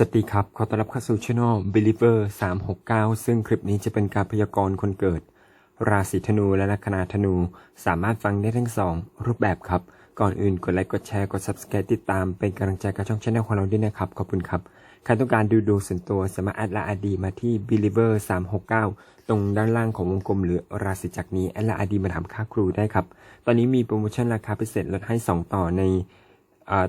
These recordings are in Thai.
สวัสดีครับ ขอต้อนรับเข้าสู่ช่อง Believer 369 ซึ่งคลิปนี้จะเป็นการพยากรณ์คนเกิด ราศีธนูและลัคนาธนู สามารถฟังได้ทั้งสองรูปแบบครับ ก่อนอื่นกดไลค์กดแชร์กด Subscribe ติดตามเป็นกำลังใจกับช่องช anel ของเราด้วยนะครับ ขอบคุณครับ ใครต้องการดูดวงส่วนตัวสามารถแอดไลน์ ID มาที่ Believer 369 ตรงด้านล่างของวงกลมหรือราศีจักนี้แอดไลน์ ID มาถามค่าครูได้ครับ ตอนนี้มีโปรโมชั่นราคาพิเศษลดให้ 2 ต่อใน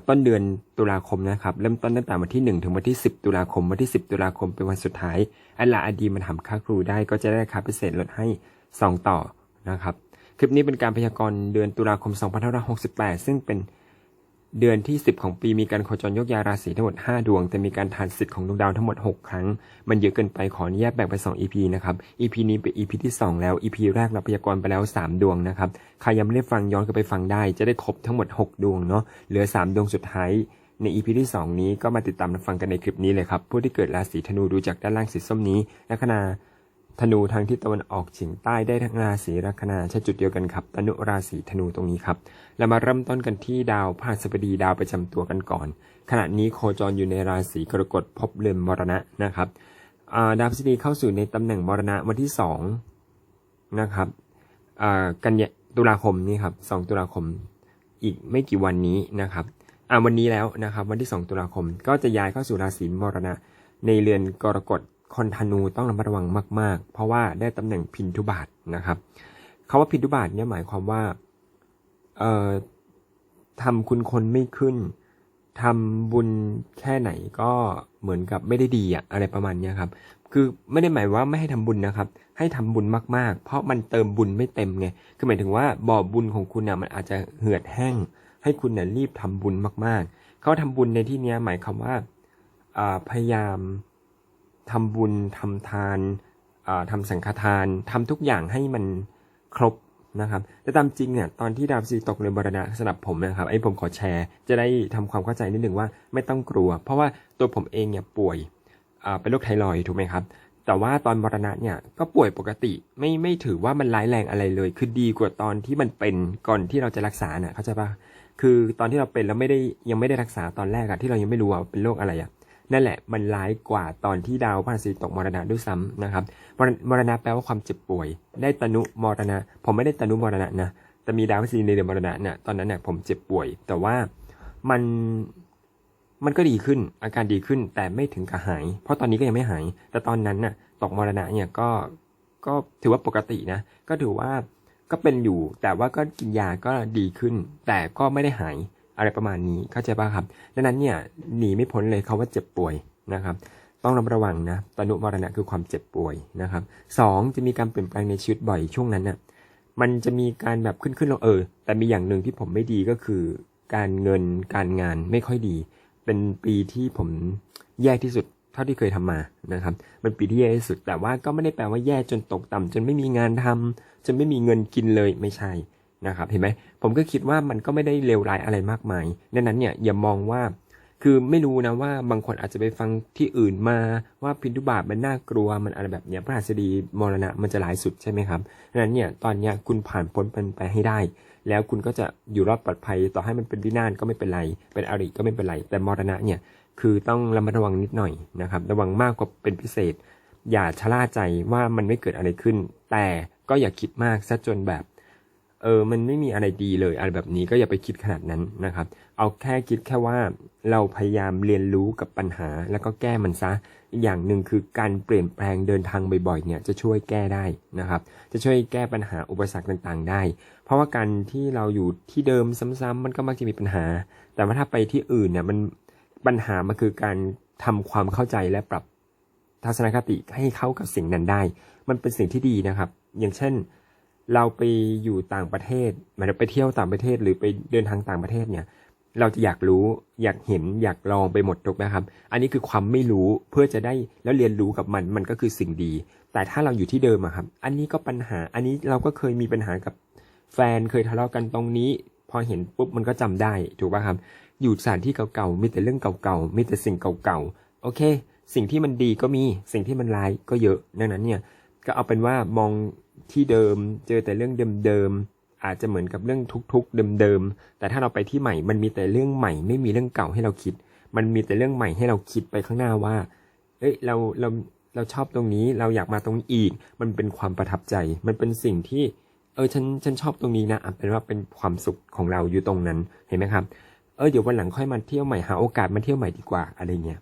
ต้นเดือนตุลาคมนะครับ เริ่มต้นตั้งแต่วันที่ 1 ถึงวันที่ 10 ตุลาคม วันที่ 10 ตุลาคมเป็นวันสุดท้าย อันละอดีมาทำค่าครูได้ก็จะได้ราคาพิเศษลดให้ 2 ต่อนะครับ คลิปนี้เป็นการพยากรณ์เดือนตุลาคม 2568 ซึ่งเป็น เดือนที่ 10 ของปีมีการโคจรยกยาราศีทั้งหมด 5 ดวง แต่มีการทานสิทธิ์ของดวงดาวทั้งหมด 6 ครั้ง มันเยอะเกินไปขออนุญาตแบ่งเป็น2 EP นะครับ EP นี้เป็น EP ที่ 2 แล้ว EP แรกเราพยากรณ์ไปแล้ว 3 ดวงนะครับใครยังไม่ได้ฟังย้อนกลับไปฟังได้ จะได้ครบทั้งหมด 6 ดวงเนาะเหลือ 3 ดวงสุดท้ายใน EP ที่ 2 นี้ก็มาติดตามรับฟังกันในคลิปนี้เลยครับผู้ที่เกิดราศีธนูดูจากด้านล่างสีส้มนี้ลัคนา ธนูทางทิศตะวันออกเฉียงใต้ได้ทั้งราศีลัคนาใช้จุดเดียวกันครับตนุราศีธนูตรงนี้ครับเรามาเริ่มต้นกันที่ดาวพฤหัสบดีดาวประจำตัวกันก่อน ขณะนี้โคจรอยู่ในราศีกรกฎพบเรือนมรณะนะครับดาวพฤหัสบดีเข้าสู่ในตำแหน่งมรณะวันที่สองนะครับกันยาตุลาคมนี่ครับสองตุลาคมอีกไม่กี่วันนี้นะครับอ่าวันนี้แล้วนะครับ วันที่ 2 ตุลาคมก็จะย้ายเข้าสู่ราศีมรณะ ในเรือนกรกฎ คนธนูต้องระมัดระวังมาก ๆ เพราะว่าได้ตำแหน่งพินทุบาทนะครับคาว่าพินทุบาทเนี่ยหมายความว่าเอ่อทำคุณคนไม่ขึ้นทำบุญแค่ไหนก็เหมือนกับไม่ได้ดีอะอะไรประมาณนี้ครับคือไม่ได้หมายว่าไม่ให้ทำบุญนะครับ ให้ทำบุญมากๆ เพราะมันเติมบุญไม่เต็มไงคือหมายถึงว่าบ่อบุญของคุณเนี่ยมันอาจจะเหือดแห้ง ให้คุณเนี่ยรีบทำบุญมากๆ เขาทำบุญในที่เนี้ยหมายความว่าพยายาม ทำบุญทำทานอ่าทำสังฆทานทำทุกอย่างให้มันครบนะครับแต่ตามจริงเนี่ยตอนที่ดาวพฤหัสบดีตกในบรณะสำหรับผมนะครับไอ้ผมขอแชร์ จะได้ทำความเข้าใจนิดหนึ่งว่าไม่ต้องกลัว เพราะว่าตัวผมเองเนี่ยป่วยเป็นโรคไทรอยถูกไหมครับ แต่ว่าตอนมรณะเนี่ยก็ป่วยปกติไม่ไม่ถือว่ามันร้ายแรงอะไรเลย คือดีกว่าตอนที่มันเป็นก่อนที่เราจะรักษาเนี่ยเข้าใจปะคือตอนที่เราเป็นแล้วไม่ได้ยังไม่ได้รักษาตอนแรกอะที่เรายังไม่รู้ว่าเป็นโรคอะไรอะ นั่นแหละมันร้ายกว่าตอนที่ดาวพฤหัสบดีตกมรณะด้วยซ้ำนะครับมรณมรณะแปลว่าความเจ็บป่วย ได้ตนุมรณะ ผมไม่ได้ตนุมรณะนะแต่มีดาวพฤหัสในเดือนมรณะเนี่ยตอนนั้นเนี่ยผมเจ็บป่วย แต่ว่ามันมันก็ดีขึ้นอาการดีขึ้นแต่ไม่ถึงกับหาย เพราะตอนนี้ก็ยังไม่หาย แต่ตอนนั้นน่ะตกมรณะเนี่ยก็ก็ถือว่าปกตินะ ก็ถือว่าก็เป็นอยู่แต่ว่าก็กินยาก็ดีขึ้น แต่ก็ไม่ได้หาย อะไรประมาณนี้เข้าใจป่ะครับดังนั้นเนี่ยหนีไม่พ้นเลยเขาว่าเจ็บป่วยนะครับ ต้องระมัดระวังนะตนุมรณะคือความเจ็บป่วยนะครับสองจะมีการเปลี่ยนแปลงในชีวิตบ่อยช่วงนั้นน่ะมันจะมีการแบบขึ้นขึ้นลงเออ แต่มีอย่างหนึ่งที่ผมไม่ดีก็คือ การเงินการงานไม่ค่อยดี เป็นปีที่ผมแย่ที่สุดเท่าที่เคยทำมานะครับ มันปีที่แย่ที่สุดแต่ว่าก็ไม่ได้แปลว่าแย่จนตกต่ำจนไม่มีงานทำจนไม่มีเงินกินเลยไม่ใช่ นะครับเห็นไหมผมก็คิดว่ามันก็ไม่ได้เลวร้ายอะไรมากมายดังนั้นเนี่ยอย่ามองว่า คือไม่รู้นะว่าบางคนอาจจะไปฟังที่อื่นมาว่าพินทุบาทมันน่ากลัวมันอะไรแบบเนี้ยพระหัสดีมรณะมันจะหลายสุดใช่ไหมครับดังนั้นเนี่ยตอนเนี้ยคุณผ่านพ้นมันไปให้ได้ แล้วคุณก็จะอยู่รอดปลอดภัย ต่อให้มันเป็นวินาศก็ไม่เป็นไร เป็นอริก็ไม่เป็นไร แต่มรณะเนี่ยคือต้องระมัดระวังนิดหน่อยนะครับระวังมากกว่าเป็นพิเศษ อย่าชะล่าใจว่ามันไม่เกิดอะไรขึ้น แต่ก็อย่าคิดมากซะจนแบบ เออมันไม่มีอะไรดีเลยอะไรแบบนี้ก็อย่าไปคิดขนาดนั้นนะครับ เอาแค่คิดแค่ว่าเราพยายามเรียนรู้กับปัญหาแล้วก็แก้มันซะอีกอย่างหนึ่งคือการเปลี่ยนแปลงเดินทางบ่อยๆเนี่ยจะช่วยแก้ได้นะครับ จะช่วยแก้ปัญหาอุปสรรคต่างๆ ได้ เพราะว่าการที่เราอยู่ที่เดิมซ้ำๆมันก็มักจะมีปัญหา แต่ว่าถ้าไปที่อื่นเนี่ยมันปัญหามันคือการทำความเข้าใจและปรับทัศนคติให้เข้ากับสิ่งนั้นได้ มันเป็นสิ่งที่ดีนะครับ อย่างเช่น เราไปอยู่ต่างประเทศหมายถึงไปเที่ยวต่างประเทศหรือไปเดินทางต่างประเทศเนี่ย เราจะอยากรู้อยากเห็นอยากลองไปหมดถูกไหมครับ อันนี้คือความไม่รู้เพื่อจะได้แล้วเรียนรู้กับมันมันก็คือสิ่งดี แต่ถ้าเราอยู่ที่เดิมอะครับ อันนี้ก็ปัญหา อันนี้เราก็เคยมีปัญหากับแฟนเคยทะเลาะกันตรงนี้ พอเห็นปุ๊บมันก็จำได้ถูกป่ะครับ อยู่สถานที่เก่าๆมีแต่เรื่องเก่าๆมีแต่สิ่งเก่าๆโอเค สิ่งที่มันดีก็มีสิ่งที่มันร้ายก็เยอะดังนั้นเนี่ยก็เอาเป็นว่ามอง ที่เดิม เจอแต่เรื่องเดิมๆอาจจะเหมือนกับเรื่องทุกๆเดิมๆแต่ถ้าเราไปที่ใหม่มันมีแต่เรื่องใหม่ ไม่มีเรื่องเก่าให้เราคิด มันมีแต่เรื่องใหม่ให้เราคิดไปข้างหน้าว่า เอ้ยเราเราเราชอบตรงนี้เราอยากมาตรงนี้อีก มันเป็นความประทับใจ มันเป็นสิ่งที่ เออฉันฉันชอบตรงนี้นะอะเป็นว่าเป็นความสุขของเราอยู่ตรงนั้นเห็นไหมครับเออเดี๋ยววันหลังค่อยมาเที่ยวใหม่หาโอกาสมาเที่ยวใหม่ดีกว่าอะไรเงี้ย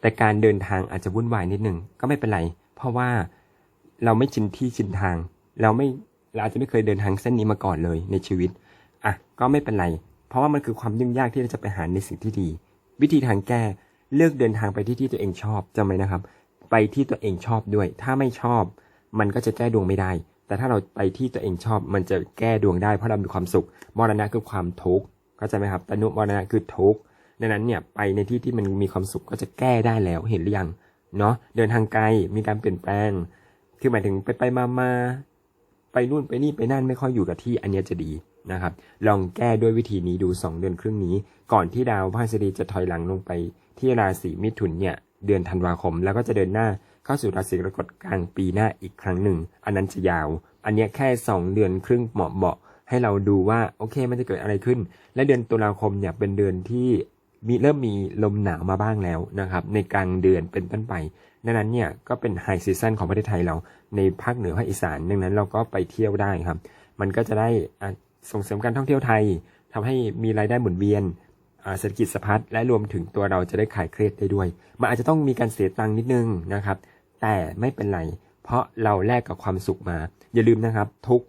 แต่การเดินทางอาจจะวุ่นวายนิดนึงก็ไม่เป็นไร เพราะว่า เราไม่ชินที่ชินทาง เราไม่เราอาจจะไม่เคยเดินทางเส้นนี้มาก่อนเลยในชีวิตอะก็ไม่เป็นไร เพราะว่ามันคือความยุ่งยากที่เราจะไปหาในสิ่งที่ดี วิธีทางแก้เลือกเดินทางไปที่ที่ตัวเองชอบจำไว้นะครับ ไปที่ตัวเองชอบด้วย ถ้าไม่ชอบ มันก็จะแก้ดวงไม่ได้ แต่ถ้าเราไปที่ตัวเองชอบ มันจะแก้ดวงได้เพราะเรามีความสุขมรณะคือความทุกข์เข้าใจไหมครับตนุมรณะคือทุกข์ดังนั้นเนี่ยไปในที่ที่มันมีความสุขก็จะแก้ได้แล้วเห็นหรือยังเนาะเดินทางไกลมีการเปลี่ยนแปลง คือหมายถึงไปไปมามาไปนู่นไปนี่ไปนั่นไม่ค่อยอยู่กับที่อันนี้จะดีนะครับ ลองแก้ด้วยวิธีนี้ดู 2 เดือนครึ่งนี้ ก่อนที่ดาวพฤหัสบดีจะถอยหลังลงไป ที่ราศีมิถุนเนี่ยเดือนธันวาคม แล้วก็จะเดินหน้าเข้าสู่ราศีกรกฎกลางปีหน้าอีกครั้งหนึ่ง อันนั้นจะยาว อันนี้แค่ 2 เดือนครึ่งเหมาะเบาๆให้เราดูว่าโอเคมันจะเกิดอะไรขึ้น และเดือนตุลาคมเนี่ยเป็นเดือนที่ มีเริ่มมีลมหนาวมาบ้างแล้วนะครับในกลางเดือนเป็นต้นไปดังนั้นเนี่ยก็เป็นไฮซีซันของประเทศไทยเราในภาคเหนือภาคอีสานดังนั้นเราก็ไปเที่ยวได้ครับ มันก็จะได้ส่งเสริมการท่องเที่ยวไทยทำให้มีรายได้หมุนเวียนเศรษฐกิจสะพัดและรวมถึงตัวเราจะได้ขายเครียดได้ด้วย มันอาจจะต้องมีการเสียตังค์นิดนึงนะครับ แต่ไม่เป็นไร เพราะเราแลกกับความสุขมา อย่าลืมนะครับ ทุก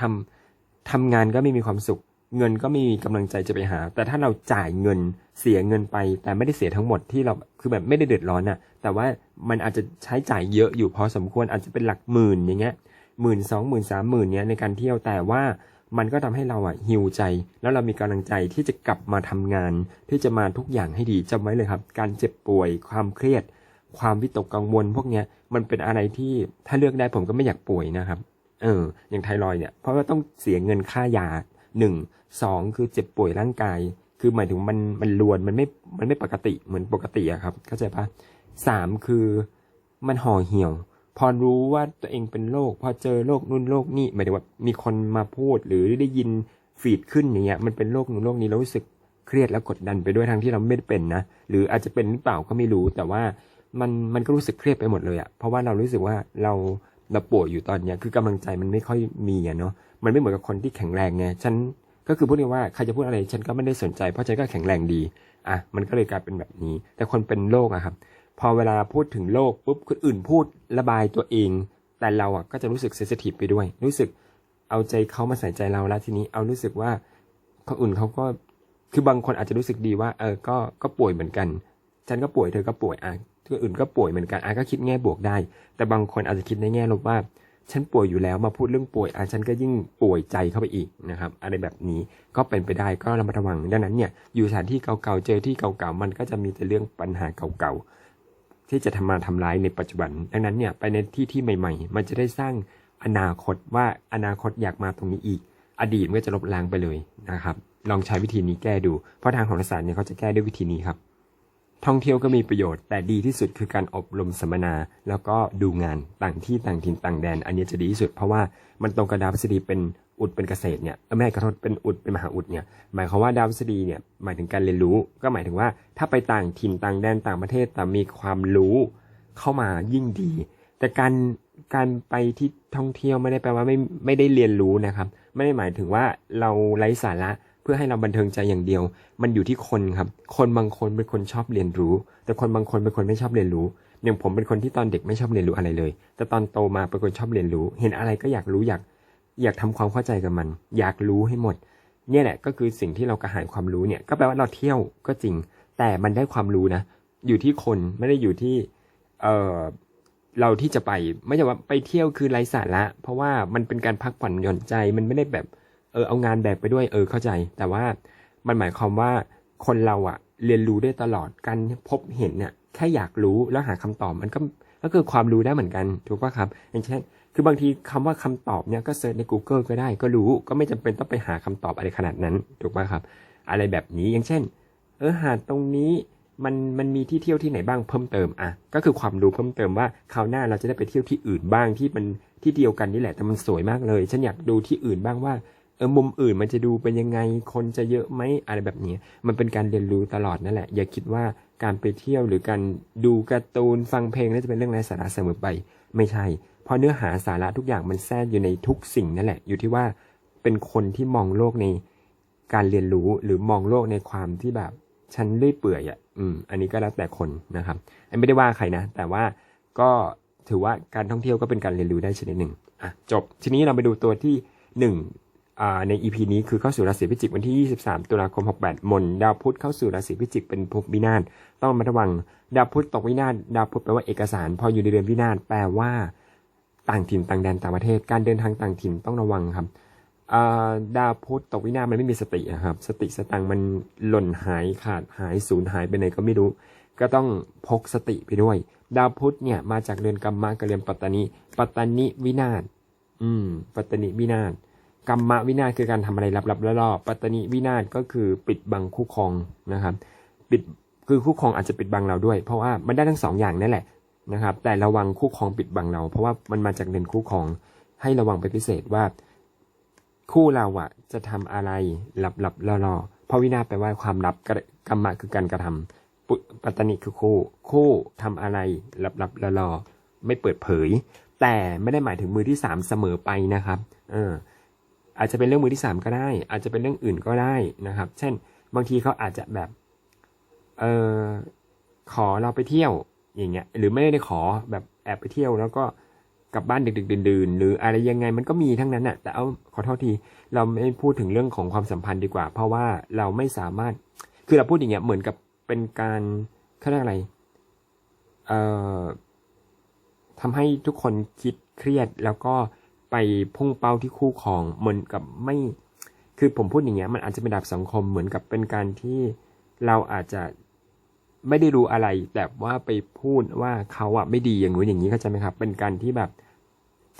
ทำทำงานก็ไม่มีความสุข เงินก็ไม่มีกำลังใจจะไปหา แต่ถ้าเราจ่ายเงินเสียเงินไป แต่ไม่ได้เสียทั้งหมดที่เราคือแบบไม่ได้เดือดร้อนน่ะ แต่ว่ามันอาจจะใช้จ่ายเยอะอยู่พอสมควรอาจจะเป็นหลักหมื่นอย่างเงี้ยหมื่นสองหมื่นสามหมื่นเนี้ยในการเที่ยวแต่ว่ามันก็ทำให้เราอะหิวใจ แล้วเรามีกำลังใจที่จะกลับมาทำงาน ที่จะมาทุกอย่างให้ดีจำไว้เลยครับ การเจ็บป่วยความเครียด ความวิตกกังวลพวกเนี้ยมันเป็นอะไรที่ถ้าเลือกได้ผมก็ไม่อยากป่วยนะครับ เออ อย่างไทรอยเนี่ยเพราะว่าต้องเสียเงินค่ายา หนึ่งสองคือเจ็บป่วยร่างกาย คือหมายถึงมันมันรวนมันไม่มันไม่ปกติเหมือนปกติอะครับเข้าใจปะสามคือมันห่อเหี่ยว พอรู้ว่าตัวเองเป็นโรคพอเจอโรคนู่นโรคนี่หมายถึงว่ามีคนมาพูดหรือได้ยินฟีดขึ้นอย่างเงี้ยมันเป็นโรคนู่นโรคนี้เรารู้สึกเครียดแล้วกดดันไปด้วยทั้งที่เราไม่ได้เป็นนะหรืออาจจะเป็นหรือเปล่าก็ไม่รู้ แต่ว่ามันมันก็รู้สึกเครียดไปหมดเลยอะเพราะว่าเรารู้สึกว่าเราเราป่วยอยู่ตอนเนี้ยคือกำลังใจมันไม่ค่อยมีอะเนาะ มันไม่เหมือนกับคนที่แข็งแรงไงฉันก็คือพูดง่ายว่าใครจะพูดอะไรฉันก็ไม่ได้สนใจ เพราะฉันก็แข็งแรงดีอะมันก็เลยกลายเป็นแบบนี้ แต่คนเป็นโรคอะครับ พอเวลาพูดถึงโรคปุ๊บคนอื่นพูดระบายตัวเอง แต่เราอะก็จะรู้สึกเซสทีฟไปด้วย รู้สึกเอาใจเขามาใส่ใจเราแล้วทีนี้เอารู้สึกว่าคนอื่นเขาก็คือบางคนอาจจะรู้สึกดีว่า เออก็ก็ป่วยเหมือนกัน ฉันก็ป่วยเธอก็ป่วยอะคนอื่นก็ป่วยเหมือนกันอะก็คิดแง่บวกได้ แต่บางคนอาจจะคิดในแง่ลบว่า ฉันป่วยอยู่แล้วมาพูดเรื่องป่วยอะฉันก็ยิ่งป่วยใจเข้าไปอีกนะครับอะไรแบบนี้ก็เป็นไปได้ก็ระมัดระวังดังนั้นเนี่ยอยู่สถานที่เก่าๆเจอที่เก่าๆมันก็จะมีแต่เรื่องปัญหาเก่าๆที่จะทำมาทำร้ายในปัจจุบัน ดังนั้นเนี่ยไปในที่ที่ใหม่ ๆ มันจะได้สร้างอนาคตว่าอนาคตอยากมาตรงนี้อีก อดีตมันก็จะลบล้างไปเลยนะครับลองใช้วิธีนี้แก้ดูเพราะทางโหราศาสตร์เนี่ยเขาจะแก้ด้วยวิธีนี้ครับ ท่องเที่ยวก็มีประโยชน์ แต่ดีที่สุดคือการอบรมสัมมนา แล้วก็ดูงานต่างที่ต่างถิ่นต่างแดน อันนี้จะดีที่สุด เพราะว่ามันตรงกับดาวพฤษฎีเป็นอุดเป็นเกษตรเนี่ยเออไม่ใช่ขอโทษเป็นอุดเป็นมหาอุดเนี่ยหมายความว่าดาวพฤษฎีเนี่ยหมายถึงการเรียนรู้ ก็หมายถึงว่าถ้าไปต่างถิ่นต่างแดนต่างประเทศแต่มีความรู้เข้ามายิ่งดี แต่การการไปที่ท่องเที่ยวไม่ได้แปลว่าไม่ไม่ได้เรียนรู้นะครับ ไม่ได้หมายถึงว่าเราไร้สาระ พื่อให้เราบันเทิงใจอย่างเดียว มันอยู่ที่คนครับ คนบางคนเป็นคนชอบเรียนรู้ แต่คนบางคนเป็นคนไม่ชอบเรียนรู้อย่างผมเป็นคนที่ตอนเด็กไม่ชอบเรียนรู้อะไรเลย แต่ตอนโตมาเป็นคนชอบเรียนรู้ เห็นอะไรก็อยากรู้อยากอยากทำความเข้าใจกับมัน อยากรู้ให้หมด เนี่ยแหละก็คือสิ่งที่เรากระหายความรู้เนี่ย ก็แปลว่าเราเที่ยวก็จริง แต่มันได้ความรู้นะ อยู่ที่คนไม่ได้อยู่ที่ เออเราที่จะไป ไม่ใช่ว่าไปเที่ยวคือไร้สาระ เพราะว่ามันเป็นการพักผ่อนหย่อนใจ มันไม่ได้แบบ เออเอางานแบกไปด้วยเออเข้าใจ แต่ว่ามันหมายความว่าคนเราอะเรียนรู้ได้ตลอดการพบเห็นเนี่ยแค่อยากรู้แล้วหาคำตอบมันก็ก็คือความรู้ได้เหมือนกันถูกป่ะครับ อย่างเช่น คือบางทีคำว่าคำตอบเนี่ยก็เซิร์ชใน Google ก็ได้ก็รู้ก็ไม่จำเป็นต้องไปหาคำตอบอะไรขนาดนั้นถูกป่ะครับ อะไรแบบนี้อย่างเช่น เออหาตรงนี้มันมันมีที่เที่ยวที่ไหนบ้างเพิ่มเติมอะก็คือความรู้เพิ่มเติมว่าคราวหน้าเราจะได้ไปเที่ยวที่อื่นบ้างที่มันที่เดียวกันนี่แหละแต่มันสวยมากเลย ฉันอยากดูที่อื่นบ้างว่า เออมุมอื่นมันจะดูเป็นยังไงคนจะเยอะไหมอะไรแบบนี้ มันเป็นการเรียนรู้ตลอดนั่นแหละ อย่าคิดว่าการไปเที่ยวหรือการดูการ์ตูนฟังเพลงน่าจะเป็นเรื่องไร้สาระเสมอไป ไม่ใช่ เพราะเนื้อหาสาระทุกอย่างมันแทรกอยู่ในทุกสิ่งนั่นแหละ อยู่ที่ว่าเป็นคนที่มองโลกในการเรียนรู้หรือมองโลกในความที่แบบฉันเลื่อยเปื่อยอะอืมอันนี้ก็แล้วแต่คนนะครับอันไม่ได้ว่าใครนะ แต่ว่าก็ถือว่าการท่องเที่ยวก็เป็นการเรียนรู้ได้ชนิดหนึ่งอะจบทีนี้เราไปดูตัวที่หนึ่ง ใน EP นี้คือเข้าสู่ราศีพิจิกวันที่ 23 ตุลาคม 68 มน ดาวพุธเข้าสู่ราศีพิจิกเป็นภพวินาศต้องระมัดระวัง ดาวพุธตกวินาศดาวพุธแปลว่าเอกสาร พออยู่ในเดือนวินาศแปลว่า ต่างถิ่นต่างแดนต่างประเทศ การเดินทางต่างถิ่นต้องระวังครับดาวพุธตกวินาศมันไม่มีสติครับ สติสตังมันหล่นหายขาดหายสูญหายไปไหนก็ไม่รู้ ก็ต้องพกสติไปด้วย ดาวพุธเนี่ยมาจากเรือนกัมมะกับเรือนปัตตานีปัตตานีวินาศอืม ปัตตานีวินาศ กัมมวินาศคือการทำอะไรลับๆล่อๆปัตตานีวินาศก็คือปิดบังคู่ครองนะครับ ปิดคือคู่ครองอาจจะปิดบังเราด้วย เพราะว่ามันได้ทั้งสองอย่างนั่นแหละนะครับ แต่ระวังคู่ครองปิดบังเรา เพราะว่ามันมาจากเรือนคู่ครองให้ระวังเป็นพิเศษว่า คู่เราอะจะทำอะไรลับๆล่อๆเพราะวินาศแปลว่าความลับกรรมะคือการกระทำปุปัตตานีคือคู่ คู่ทำอะไรลับๆล่อๆไม่เปิดเผย แต่ไม่ได้หมายถึงมือที่สามเสมอไปนะครับ เออ อาจจะเป็นเรื่องมือที่สามก็ได้ อาจจะเป็นเรื่องอื่นก็ได้นะครับ เช่น บางทีเขาอาจจะแบบเออขอเราไปเที่ยวอย่างเงี้ย หรือไม่ได้ขอแบบแอบไปเที่ยว แล้วก็กลับบ้านดึกๆดื่นๆหรืออะไรยังไงมันก็มีทั้งนั้นน่ะ แต่เอาขอโทษทีเราไม่พูดถึงเรื่องของความสัมพันธ์ดีกว่า เพราะว่าเราไม่สามารถคือเราพูดอย่างเงี้ยเหมือนกับเป็นการเขาเรียกอะไรเอ่อทำให้ทุกคนคิดเครียดแล้วก็ พุ่งเป้าที่คู่ครองเหมือนกับไม่ คือผมพูดอย่างเงี้ยมันอาจจะเป็นดับสังคมเหมือนกับเป็นการที่เราอาจจะไม่ได้รู้อะไร แต่ว่าไปพูดว่าเขาอะไม่ดีอย่างนู้นอย่างนี้เข้าใจไหมครับ เป็นการที่แบบ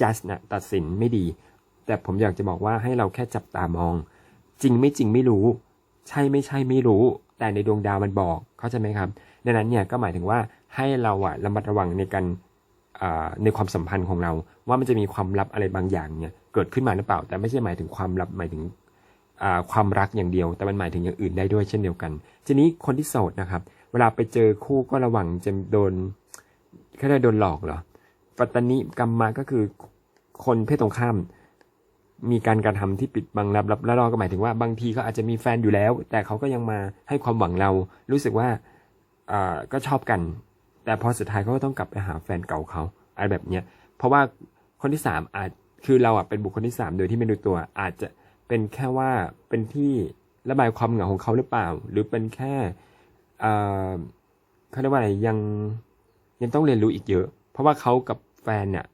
just นะตัดสินไม่ดี แต่ผมอยากจะบอกว่าให้เราแค่จับตามอง จริงไม่จริงไม่รู้ ใช่ไม่ใช่ไม่รู้ แต่ในดวงดาวมันบอกเข้าใจไหมครับ ดังนั้นเนี่ยก็หมายถึงว่าให้เราอะระมัดระวังในการ ในความสัมพันธ์ของเรา ว่ามันจะมีความลับอะไรบางอย่างเนี่ยเกิดขึ้นมาหรือเปล่า แต่ไม่ใช่หมายถึงความลับหมายถึงความรักอย่างเดียว แต่มันหมายถึงอย่างอื่นได้ด้วยเช่นเดียวกัน ทีนี้คนที่โสดนะครับ เวลาไปเจอคู่ก็ระวังจะโดนแค่ได้โดนหลอกเหรอปัตตานิกรรมมาก็คือคนเพศตรงข้าม มีการกระทำที่ปิดบังลับลับแล้วเราก็หมายถึงว่าบางทีเขาอาจจะมีแฟนอยู่แล้ว แต่เขาก็ยังมาให้ความหวังเรา รู้สึกว่าอ่าก็ชอบกัน แต่พอสุดท้ายเขาก็ต้องกลับไปหาแฟนเก่าเขาอะไรแบบเนี้ยเพราะว่าคนที่สามอาจคือเราอะเป็นบุคคลที่สามโดยที่ไม่รู้ตัว อาจจะเป็นแค่ว่าเป็นที่ระบายความเหงาของเขาหรือเปล่า หรือเป็นแค่เอ่อเขาเรียกว่าอะไรยังยังต้องเรียนรู้อีกเยอะ เพราะว่าเขากับแฟนเนี่ย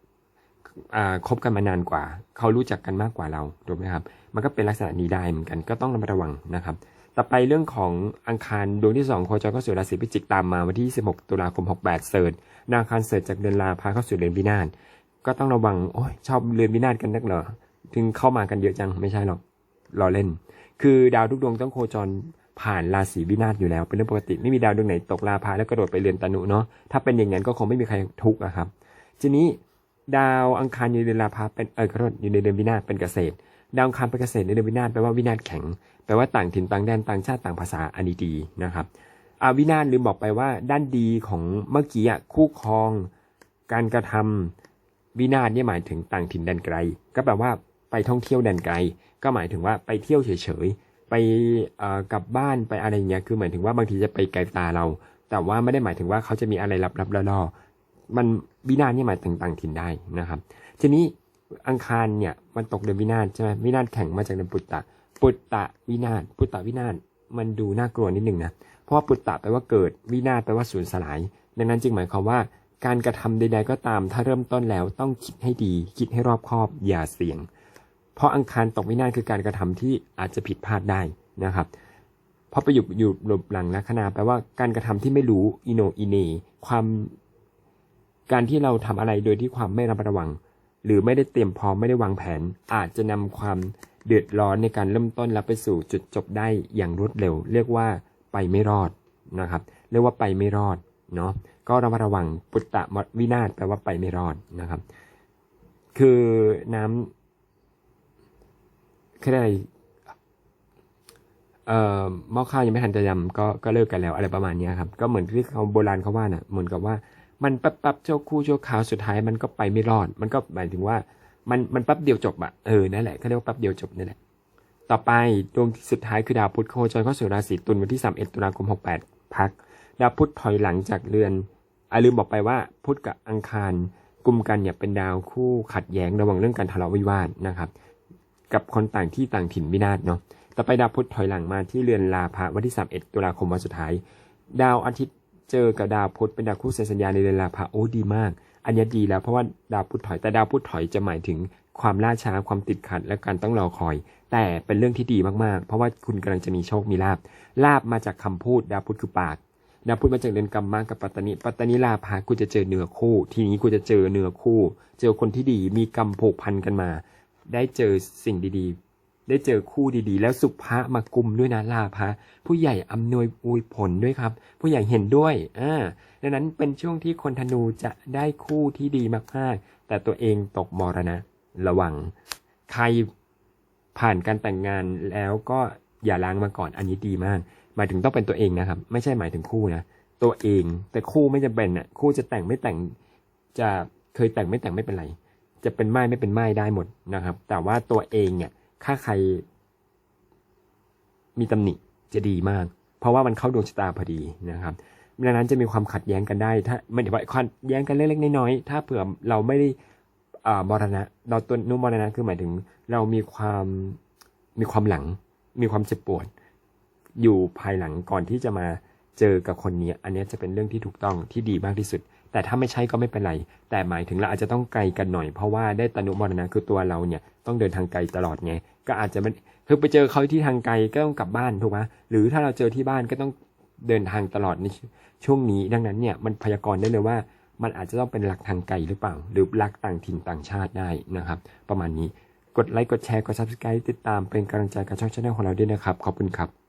อ่าคบกันมานานกว่า เขารู้จักกันมากกว่าเราถูกไหมครับ มันก็เป็นลักษณะนี้ได้เหมือนกันก็ต้องระมัดระวังนะครับ ต่อไปเรื่องของอังคารดวงที่ 2 โคจรเข้าสู่ราศีพิจิกตามมาวันที่ 16 ตุลาคม 68 เสิร์ชดางคารเสิร์ชจากเดือนลาพาเข้าสู่เดือนวินาศก็ต้องระวังโอ้ยชอบเดือนวินาศกันนักเหรอถึงเข้ามากันเยอะจังไม่ใช่หรอกรอเล่น คือดาวทุกดวงต้องโคจรผ่านราศีวินาศอยู่แล้วเป็นเรื่องปกติไม่มีดาวดวงไหนตกลาพาแล้วกระโดดไปเรือนตนุเนาะถ้าเป็นอย่างนั้นก็คงไม่มีใครทุกข์อะครับ ทีนี้ดาวอังคารอยู่ในเดือนลาพาเป็นเออขอโทษอยู่ในเดือนวินาศเป็นเกษตร ดาวอังคารเป็นเกษตรในเดือนวินาศแปลว่าวินาศแข็ง แปลว่าต่างถิ่นต่างแดนต่างชาติต่างภาษาอันนี้ดีนะครับอาวินาศลืมบอกไปว่าด้านดีของเมื่อกี้อะคู่ครอง การกระทำวินาศเนี่ยหมายถึงต่างถิ่นแดนไกล ก็แปลว่าไปท่องเที่ยวแดนไกล ก็หมายถึงว่าไปเที่ยวเฉยๆไปกลับบ้านไปอะไรอย่างเงี้ยคือหมายถึงว่าบางทีจะไปไกลตาเรา แต่ว่าไม่ได้หมายถึงว่าเขาจะมีอะไรลับๆล่อๆมันวินาศเนี่ยหมายถึงต่างถิ่นได้นะครับ ทีนี้อังคารเนี่ยมันตกเดือนวินาศใช่ไหมวินาศแข่งมาจากเดือนปุตตะ ปุตตะวินาศปุตตะวินาศมันดูน่ากลัวนิดหนึ่งนะ เพราะว่าปุตตะแปลว่าเกิด วินาศแปลว่าสูญสลาย ดังนั้นจึงหมายความว่า การกระทำใดๆก็ตาม ถ้าเริ่มต้นแล้วต้องคิดให้ดี คิดให้รอบคอบ อย่าเสี่ยง เพราะอังคารตกวินาศคือการกระทำที่อาจจะผิดพลาดได้นะครับ เพราะไปอยู่อยู่หลบหลังลัคนาแปลว่าการกระทำที่ไม่รู้อิโนอิเนความการที่เราทำอะไรโดยที่ความไม่ระมัดระวัง หรือไม่ได้เตรียมพร้อมไม่ได้วางแผน อาจจะนำความ เดือดร้อนในการเริ่มต้นแล้วไปสู่จุดจบได้อย่างรวดเร็ว เรียกว่าไปไม่รอดนะครับ เรียกว่าไปไม่รอดเนาะก็ระมัดระวังปุตตะมวินาศแปลว่าไปไม่รอดนะครับ คือน้คืออะไรเอ่อหม้อข้าวยังไม่ทันจะยำก็ก็เลิกกันแล้วอะไรประมาณนี้ครับ ก็เหมือนที่เขาโบราณเขาว่าน่ะเหมือนกับว่ามันแป๊บๆชั่วคู่ชั่วคราวสุดท้ายมันก็ไปไม่รอด มันก็หมายถึงว่า มันมันแป๊บเดียวจบอะเออนั่นแหละเขาเรียกว่าแป๊บเดียวจบนั่นแหละต่อไปดวงสุดท้ายคือดาวพุธโคจรเข้าสู่ราศีตุลวันที่31ตุลาคม68พักดาวพุธถอยหลังจากเรือนอะลืมบอกไปว่าพุธกับอังคารกลุ่มกันเนี่ยเป็นดาวคู่ขัดแย้งระหว่างเรื่องการทะเลาะวิวาทนะครับ กับคนต่างที่ต่างถิ่นวินาศเนาะต่อไปดาวพุธถอยหลังมาที่เรือนลาภะวันที่31ตุลาคมวันสุดท้าย ดาวอาทิตย์เจอกับดาวพุธเป็นดาวคู่เซ็นสัญญาในเรือนลาภะโอ้ดีมาก อันนี้ดีแล้วเพราะว่าดาวพุธถอยแต่ดาวพุธถอยจะหมายถึงความล่าช้าความติดขัดและการต้องรอคอย แต่เป็นเรื่องที่ดีมากๆ เพราะว่าคุณกำลังจะมีโชคมีลาบลาบมาจากคำพูดดาวพุธคือปากดาวพุธมาจากเดือนกรรมะกับปัตตานีปัตตานีลาภะกูจะเจอเนื้อคู่ ทีนี้กูจะเจอเนื้อคู่ เจอคนที่ดีมีกรรมผูกพันกันมา ได้เจอสิ่งดีๆ ได้เจอคู่ดีๆ แล้วสุภะมากุมด้วยนะลาภะผู้ใหญ่อำนวยอวยผลด้วยครับ ผู้ใหญ่เห็นด้วยอ่าดังนั้นเป็นช่วงที่คนธนูจะได้คู่ที่ดีมากๆ แต่ตัวเองตกมรณะ ระวัง ใครผ่านการแต่งงานแล้วก็อย่าล้างมาก่อนอันนี้ดีมาก หมายถึงต้องเป็นตัวเองนะครับ ไม่ใช่หมายถึงคู่นะตัวเองแต่คู่ไม่จำเป็นอะคู่จะแต่งไม่แต่งจะเคยแต่งไม่แต่งไม่เป็นไร จะเป็นไม้ไม่เป็นไม้ได้หมดนะครับ แต่ว่าตัวเองเนี่ย ถ้าใคร มีตำหนิจะดีมาก เพราะว่ามันเข้าดวงชะตาพอดีนะครับดังนั้นจะมีความขัดแย้งกันได้ ถ้าไม่ได้ว่าขัดแย้งกันเล็กๆน้อยๆถ้าเผื่อเราไม่ได้มรณะ เราตัวนุมรณะคือหมายถึง เรามีความมีความหลัง มีความเจ็บปวด อยู่ภายหลังก่อนที่จะมาเจอกับคนนี้ อันนี้จะเป็นเรื่องที่ถูกต้องที่ดีมากที่สุด แต่ถ้าไม่ใช่ก็ไม่เป็นไร แต่หมายถึงเราอาจจะต้องไกลกันหน่อย เพราะว่าได้ตนุมรณะคือตัวเราเนี่ยต้องเดินทางไกลตลอดไง ก็อาจจะไม่คือไปเจอเขาที่ทางไกลก็ต้องกลับบ้านถูกไหมหรือถ้าเราเจอที่บ้านก็ต้องเดินทางตลอดในช่วงนี้ ดังนั้นเนี่ยมันพยากรณ์ได้เลยว่า มันอาจจะต้องเป็นหลักทางไกลหรือเปล่า หรือหลักต่างถิ่นต่างชาติได้นะครับ ประมาณนี้ กดไลค์กดแชร์กด subscribe ติดตามเป็นกำลังใจกับช่องชาแนลของเราด้วยนะครับ ขอบคุณครับ